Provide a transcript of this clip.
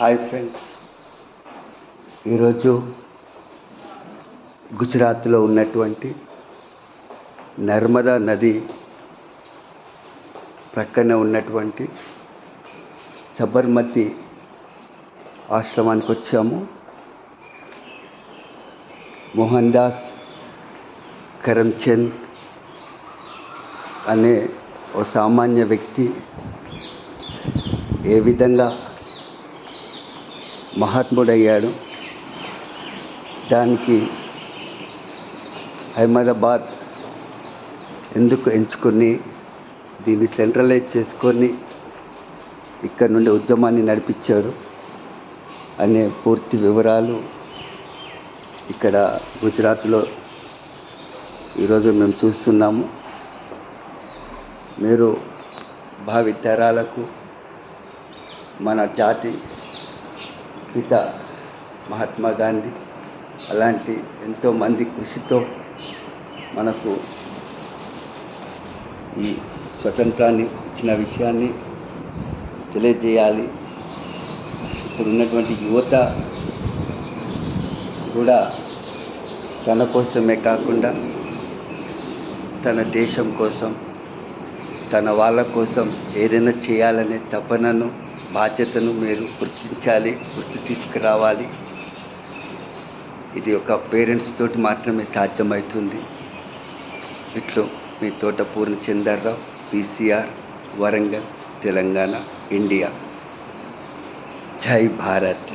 Hi friends ఈరోజు గుజరాత్లో ఉన్నటువంటి నర్మదా నది ప్రక్కన ఉన్నటువంటి సబర్మతి ఆశ్రమానికి వచ్చాము. మోహన్ దాస్ కరమ్చంద్ అనే ఓ సామాన్య వ్యక్తి ఏ విధంగా మహాత్ముడయ్యాడు. దానికి అహ్మదాబాద్ ఎందుకు ఎంచుకొని దీన్ని సెంట్రలైజ్ చేసుకొని ఇక్కడ నుండి ఉద్యమాన్ని నడిపించారు అనే పూర్తి వివరాలు ఇక్కడ గుజరాత్లో ఈరోజు మేము చూస్తున్నాము. మీరు భావి తరాలకు మన జాతి పిత మహాత్మా గాంధీ అలాంటి ఎంతోమంది కృషితో మనకు ఈ స్వతంత్రాన్ని ఇచ్చిన విషయాన్ని తెలియజేయాలి. ఇప్పుడు ఉన్నటువంటి యువత కూడా తన కోసమే కాకుండా తన దేశం కోసం తన వాళ్ళ కోసం ఏదైనా చేయాలనే తపనను బాధ్యతను మీరు గుర్తించాలి గుర్తు తీసుకురావాలి. ఇది ఒక పేరెంట్స్ తోటి మాత్రమే సాధ్యమవుతుంది ఇట్లు మీ తోట పూర్ణచందర్రావు పీసీఆర్ వరంగల్ తెలంగాణ ఇండియా. జై భారత్.